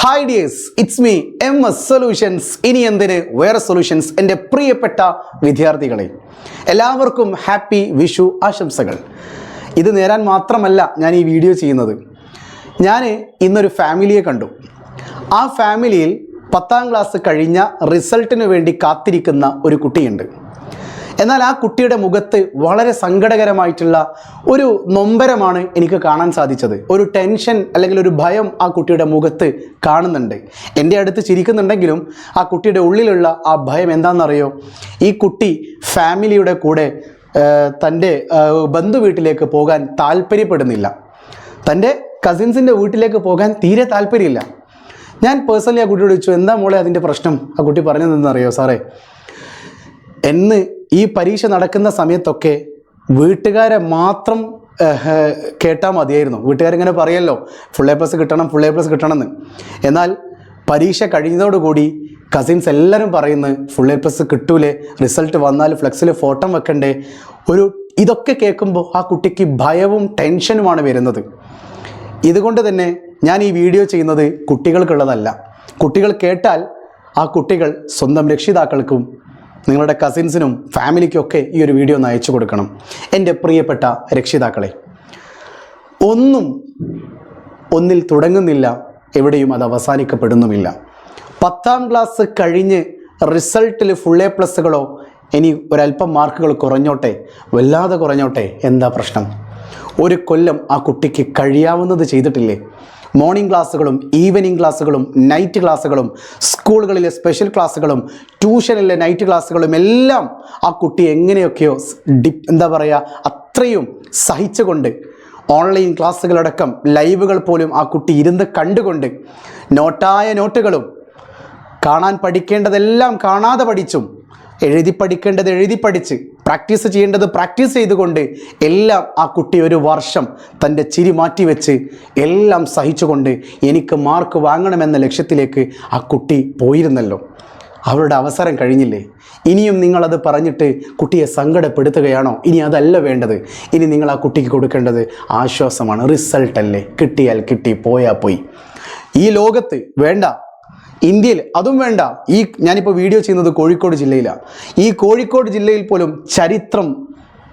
Hi dears it's me M S solutions ഇനി എന്തിന്? വേറെ സൊല്യൂഷൻസ് എന്റെ പ്രിയപ്പെട്ട വിദ്യാർത്ഥികളെ. എല്ലാവർക്കും ഹാപ്പി വിഷു ആശംസകൾ. ഇത് നേരാൻ മാത്രമല്ല ഞാൻ ഈ വീഡിയോ ചെയ്യുന്നത്. ഞാൻ ഇന്നൊരു ഫാമിലിയെ കണ്ടു. ആ ഫാമിലിയിൽ പത്താം ക്ലാസ് കഴിഞ്ഞ റിസൾട്ടിന് വേണ്ടി കാത്തിരിക്കുന്ന ഒരു കുട്ടിയുണ്ട്. എന്നാൽ ആ കുട്ടിയുടെ മുഖത്ത് വളരെ സങ്കടകരമായിട്ടുള്ള ഒരു നൊമ്പരമാണ് എനിക്ക് കാണാൻ സാധിച്ചത്. ഒരു ടെൻഷൻ അല്ലെങ്കിൽ ഒരു ഭയം ആ കുട്ടിയുടെ മുഖത്ത് കാണുന്നുണ്ട്. എന്റെ അടുത്ത് ചിരിക്കുന്നുണ്ടെങ്കിലും ആ കുട്ടിയുടെ ഉള്ളിലുള്ള ആ ഭയം എന്താണെന്നറിയോ? ഈ കുട്ടി ഫാമിലിയുടെ കൂടെ തന്റെ ബന്ധു വീട്ടിലേക്ക് പോകാൻ താല്പര്യപ്പെടുന്നില്ല. തന്റെ കസിൻസിന്റെ വീട്ടിലേക്ക് പോകാൻ തീരെ താല്പര്യമില്ല. ഞാൻ പേഴ്സണലി ആ കുട്ടിയോട് ചോദിച്ചു എന്താ മോളെ അതിന്റെ പ്രശ്നം? ആ കുട്ടി പറഞ്ഞതെന്നറിയോ സാറേ? എന്ന് ഈ പരീക്ഷ നടക്കുന്ന സമയത്തൊക്കെ വീട്ടുകാരെ മാത്രം കേട്ടാൽ മതിയായിരുന്നു. വീട്ടുകാരിങ്ങനെ പറയല്ലോ ഫുൾ എ പ്ലസ് കിട്ടണം ഫുൾ എ പ്ലസ് കിട്ടണമെന്ന്. എന്നാൽ പരീക്ഷ കഴിഞ്ഞതോടുകൂടി കസിൻസ് എല്ലാവരും പറയുന്നത് ഫുൾ എ പ്ലസ് കിട്ടൂലേ റിസൾട്ട് വന്നാൽ ഫ്ലെക്സിൽ ഫോട്ടോ വെക്കണ്ടേ. ഒരു ഇതൊക്കെ കേൾക്കുമ്പോൾ ആ കുട്ടിക്ക് ഭയവും ടെൻഷനുമാണ് വരുന്നത്. ഇതുകൊണ്ട് തന്നെ ഞാൻ ഈ വീഡിയോ ചെയ്യുന്നത് കുട്ടികൾക്കുള്ളതല്ല. കുട്ടികൾ കേട്ടാൽ ആ കുട്ടികൾ സ്വന്തം രക്ഷിതാക്കൾക്കും നിങ്ങളുടെ കസിൻസിനും ഫാമിലിക്കൊക്കെ ഈ ഒരു വീഡിയോ ഒന്ന് അയച്ചു കൊടുക്കണം. എന്റെ പ്രിയപ്പെട്ട രക്ഷിതാക്കളെ ഒന്നും ഒന്നിൽ തുടങ്ങുന്നില്ല എവിടെയും അത് അവസാനിക്കപ്പെടുന്നുമില്ല. പത്താം ക്ലാസ് കഴിഞ്ഞ് റിസൾട്ടിൽ ഫുൾ എ പ്ലസ്സുകളോ ഇനി ഒരല്പം മാർക്കുകൾ കുറഞ്ഞോട്ടെ വല്ലാതെ കുറഞ്ഞോട്ടെ എന്താ പ്രശ്നം? ഒരു കൊല്ലം ആ കുട്ടിക്ക് കഴിയാവുന്നത് ചെയ്തിട്ടില്ലേ? മോർണിംഗ് ക്ലാസ്സുകളും ഈവനിങ് ക്ലാസ്സുകളും നൈറ്റ് ക്ലാസ്സുകളും സ്കൂളുകളിലെ സ്പെഷ്യൽ ക്ലാസ്സുകളും ട്യൂഷനിലെ നൈറ്റ് ക്ലാസ്സുകളും എല്ലാം ആ കുട്ടി എങ്ങനെയൊക്കെയോ ഡി എന്താ പറയുക അത്രയും സഹിച്ചുകൊണ്ട് ഓൺലൈൻ ക്ലാസ്സുകളടക്കം ലൈവുകൾ പോലും ആ കുട്ടി ഇരുന്ന് കണ്ടുകൊണ്ട് നോട്ടായ നോട്ടുകളും കാണാൻ പഠിക്കേണ്ടതെല്ലാം കാണാതെ പഠിച്ചും എഴുതി പഠിക്കേണ്ടത് എഴുതി പഠിച്ച് പ്രാക്ടീസ് ചെയ്യേണ്ടത് പ്രാക്ടീസ് ചെയ്തുകൊണ്ട് എല്ലാം ആ കുട്ടി ഒരു വർഷം തന്റെ ചിരി മാറ്റിവെച്ച് എല്ലാം സഹിച്ചുകൊണ്ട് എനിക്ക് മാർക്ക് വാങ്ങണമെന്ന ലക്ഷ്യത്തിലേക്ക് ആ കുട്ടി പോയിരുന്നല്ലോ. അവരുടെ അവസരം കഴിഞ്ഞില്ലേ? ഇനിയും നിങ്ങളത് പറഞ്ഞിട്ട് കുട്ടിയെ സങ്കടപ്പെടുത്തുകയാണോ? ഇനി അതല്ല വേണ്ടത്. ഇനി നിങ്ങൾ ആ കുട്ടിക്ക് കൊടുക്കേണ്ടത് ആശ്വാസമാണ്. റിസൾട്ടല്ലേ? കിട്ടിയാൽ കിട്ടി പോയാൽ പോയി. ഈ ലോകത്ത് വേണ്ട ഇന്ത്യയിൽ അതും വേണ്ട. ഈ ഞാനിപ്പോൾ വീഡിയോ ചെയ്യുന്നത് കോഴിക്കോട് ജില്ലയിലാണ്. ഈ കോഴിക്കോട് ജില്ലയിൽ പോലും ചരിത്രം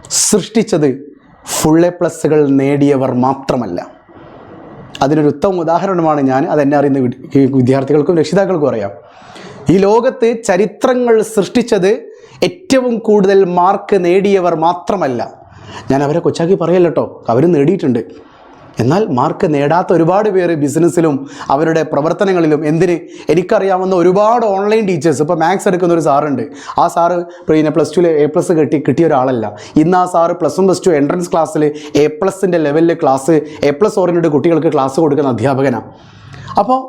സൃഷ്ടിച്ചത് ഫുൾ എ പ്ലസ്സുകൾ നേടിയവർ മാത്രമല്ല. അതിനൊരു ഉത്തമ ഉദാഹരണമാണ് ഞാൻ. അതെന്നെ അറിയുന്ന വിദ്യാർത്ഥികൾക്കും രക്ഷിതാക്കൾക്കും അറിയാം. ഈ ലോകത്ത് ചരിത്രങ്ങൾ സൃഷ്ടിച്ചത് ഏറ്റവും കൂടുതൽ മാർക്ക് നേടിയവർ മാത്രമല്ല. ഞാൻ അവരെ കൊച്ചാക്കി പറയല്ലോ അവർ നേടിയിട്ടുണ്ട്. എന്നാൽ മാർക്ക് നേടാത്ത ഒരുപാട് പേര് ബിസിനസ്സിലും അവരുടെ പ്രവർത്തനങ്ങളിലും എന്തിന്? എനിക്കറിയാവുന്ന ഒരുപാട് ഓൺലൈൻ ടീച്ചേഴ്സ് ഇപ്പോൾ മാത്സ് എടുക്കുന്ന ഒരു സാറുണ്ട്. ആ സാറ് പിന്നെ പ്ലസ് ടുവിൽ എ പ്ലസ് കിട്ടി കിട്ടിയ ഒരാളല്ല. ഇന്ന് ആ sir plus one plus two entrance ക്ലാസ്സിൽ എ പ്ലസിന്റെ ലെവലിൽ ക്ലാസ് എ പ്ലസ് ഓറിയന്റഡ് കുട്ടികൾക്ക് ക്ലാസ് കൊടുക്കുന്ന അധ്യാപകനാണ് അപ്പോൾ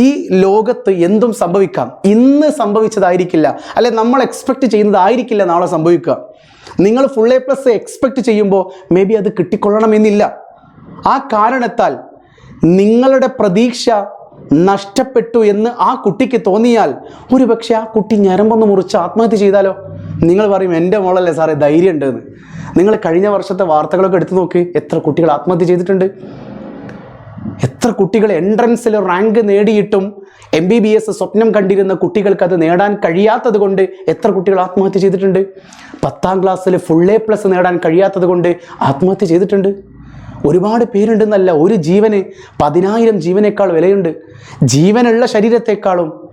ഈ ലോകത്ത് എന്തും സംഭവിക്കാം. ഇന്ന് സംഭവിച്ചതായിരിക്കില്ല. അല്ലെ നമ്മൾ എക്സ്പെക്റ്റ് ചെയ്യുന്നതായിരിക്കില്ല നാളെ സംഭവിക്കുക. നിങ്ങൾ ഫുൾ എ പ്ലസ് എക്സ്പെക്റ്റ് ചെയ്യുമ്പോൾ മേ ബി അത് കിട്ടിക്കൊള്ളണമെന്നില്ല. ആ കാരണത്താൽ നിങ്ങളുടെ പ്രതീക്ഷ നഷ്ടപ്പെട്ടു എന്ന് ആ കുട്ടിക്ക് തോന്നിയാൽ ഒരുപക്ഷെ ആ കുട്ടി ഞരമ്പൊന്ന് മുറിച്ച് ആത്മഹത്യ ചെയ്താലോ? നിങ്ങൾ പറയും എന്റെ മോളല്ലേ സാറേ ധൈര്യം ഉണ്ടെന്ന്. നിങ്ങൾ കഴിഞ്ഞ വർഷത്തെ വാർത്തകളൊക്കെ എടുത്തു നോക്ക് എത്ര കുട്ടികൾ ആത്മഹത്യ ചെയ്തിട്ടുണ്ട്? എത്ര കുട്ടികൾ എൻട്രൻസിൽ റാങ്ക് നേടിയിട്ടും എം ബി ബി എസ് സ്വപ്നം കണ്ടിരുന്ന കുട്ടികൾക്ക് അത് നേടാൻ കഴിയാത്തത് കൊണ്ട് എത്ര കുട്ടികൾ ആത്മഹത്യ ചെയ്തിട്ടുണ്ട്? പത്താം ക്ലാസ്സിൽ ഫുൾ എ പ്ലസ് നേടാൻ കഴിയാത്തത് കൊണ്ട് ആത്മഹത്യ ചെയ്തിട്ടുണ്ട്? ഒരുപാട് പേരുണ്ടെന്നല്ല ഒരു ജീവന് പതിനായിരം ജീവനേക്കാൾ വിലയുണ്ട്. ജീവനുള്ള ശരീരത്തെക്കാളും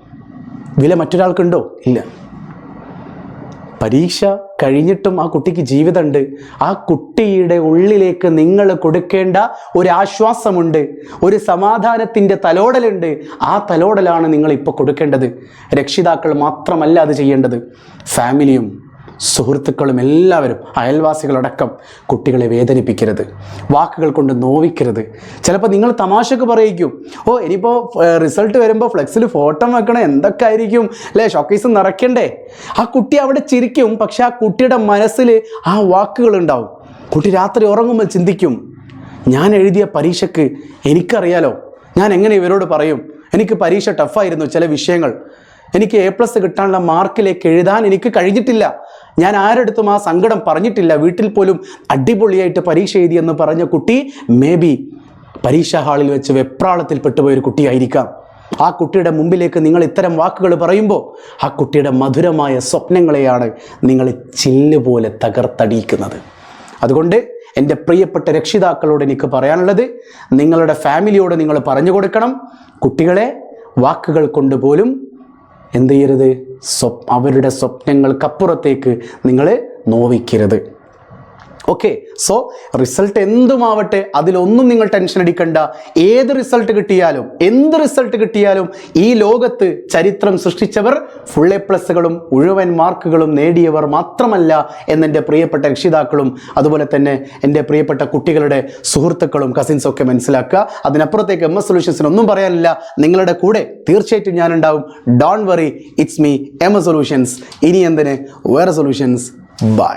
വില മറ്റൊരാൾക്കുണ്ടോ? ഇല്ല. പരീക്ഷ കഴിഞ്ഞിട്ടും ആ കുട്ടിക്ക് ജീവിതമുണ്ട്. ആ കുട്ടിയുടെ ഉള്ളിലേക്ക് നിങ്ങൾ കൊടുക്കേണ്ട ഒരു ആശ്വാസമുണ്ട് ഒരു സമാധാനത്തിന്റെ തലോടലുണ്ട്. ആ തലോടലാണ് നിങ്ങൾ ഇപ്പോൾ കൊടുക്കേണ്ടത്. രക്ഷിതാക്കൾ മാത്രമല്ല അത് ചെയ്യേണ്ടത്. ഫാമിലിയും സുഹൃത്തുക്കളും എല്ലാവരും അയൽവാസികളടക്കം കുട്ടികളെ വേദനിപ്പിക്കരുത്. വാക്കുകൾ കൊണ്ട് നോവിക്കരുത്. ചിലപ്പോൾ നിങ്ങൾ തമാശക്ക് പറയിക്കും ഓ ഇനിയിപ്പോൾ റിസൾട്ട് വരുമ്പോൾ ഫ്ലെക്സിൽ ഫോട്ടോ വെക്കണം എന്തൊക്കെ ആയിരിക്കും അല്ലേ ഷോക്കേസ് നിറയ്ക്കണ്ടേ? ആ കുട്ടി അവിടെ ചിരിക്കും പക്ഷെ ആ കുട്ടിയുടെ മനസ്സിൽ ആ വാക്കുകൾ ഉണ്ടാവും കുട്ടി രാത്രി ഉറങ്ങുമ്പോൾ ചിന്തിക്കും ഞാൻ എഴുതിയ പരീക്ഷയ്ക്ക് എനിക്കറിയാലോ? ഞാൻ എങ്ങനെ ഇവരോട് പറയും? എനിക്ക് പരീക്ഷ ടഫായിരുന്നു ചില വിഷയങ്ങൾ. എനിക്ക് എ പ്ലസ് കിട്ടാനുള്ള മാർക്കിലേക്ക് എഴുതാൻ എനിക്ക് കഴിഞ്ഞിട്ടില്ല. ഞാൻ ആരെടുത്തും ആ സങ്കടം പറഞ്ഞിട്ടില്ല. വീട്ടിൽ പോലും അടിപൊളിയായിട്ട് പരീക്ഷ എഴുതി എന്ന് പറഞ്ഞ കുട്ടി മേ ബി പരീക്ഷാ ഹാളിൽ വെച്ച് വെപ്രാളത്തിൽ പെട്ടുപോയൊരു കുട്ടിയായിരിക്കാം. ആ കുട്ടിയുടെ മുമ്പിലേക്ക് നിങ്ങൾ ഇത്തരം വാക്കുകൾ പറയുമ്പോൾ ആ കുട്ടിയുടെ മധുരമായ സ്വപ്നങ്ങളെയാണ് നിങ്ങൾ ചില്ല് പോലെ തകർത്തടിയിക്കുന്നത്. അതുകൊണ്ട് എന്റെ പ്രിയപ്പെട്ട രക്ഷിതാക്കളോട് എനിക്ക് പറയാനുള്ളത് നിങ്ങളുടെ ഫാമിലിയോട് നിങ്ങൾ പറഞ്ഞു കൊടുക്കണം. കുട്ടികളെ വാക്കുകൾ കൊണ്ട് പോലും എന്ത് ചെയ്യരുത്? സ്വപ് അവരുടെ സ്വപ്നങ്ങൾക്കപ്പുറത്തേക്ക് നിങ്ങൾ നോവിക്കരുത്. ഓക്കെ സോ റിസൾട്ട് എന്തുമാവട്ടെ അതിലൊന്നും നിങ്ങൾ ടെൻഷൻ അടിക്കണ്ട. ഏത് റിസൾട്ട് കിട്ടിയാലും എന്ത് റിസൾട്ട് കിട്ടിയാലും ഈ ലോകത്ത് ചരിത്രം സൃഷ്ടിച്ചവർ ഫുൾ എ പ്ലസുകളും മുഴുവൻ മാർക്കുകളും നേടിയവർ മാത്രമല്ല എന്നെന്റെ പ്രിയപ്പെട്ട രക്ഷിതാക്കളും അതുപോലെ തന്നെ എന്റെ പ്രിയപ്പെട്ട കുട്ടികളുടെ സുഹൃത്തുക്കളും കസിൻസും ഒക്കെ മനസ്സിലാക്കുക. അതിനപ്പുറത്തേക്ക് എം എസ് സൊല്യൂഷൻസിന് ഒന്നും പറയാനില്ല. നിങ്ങളുടെ കൂടെ തീർച്ചയായിട്ടും ഞാനുണ്ടാവും. Don't worry it's me M S solutions ഇനി എന്തിന്? വേറെ സൊല്യൂഷൻസ് ബൈ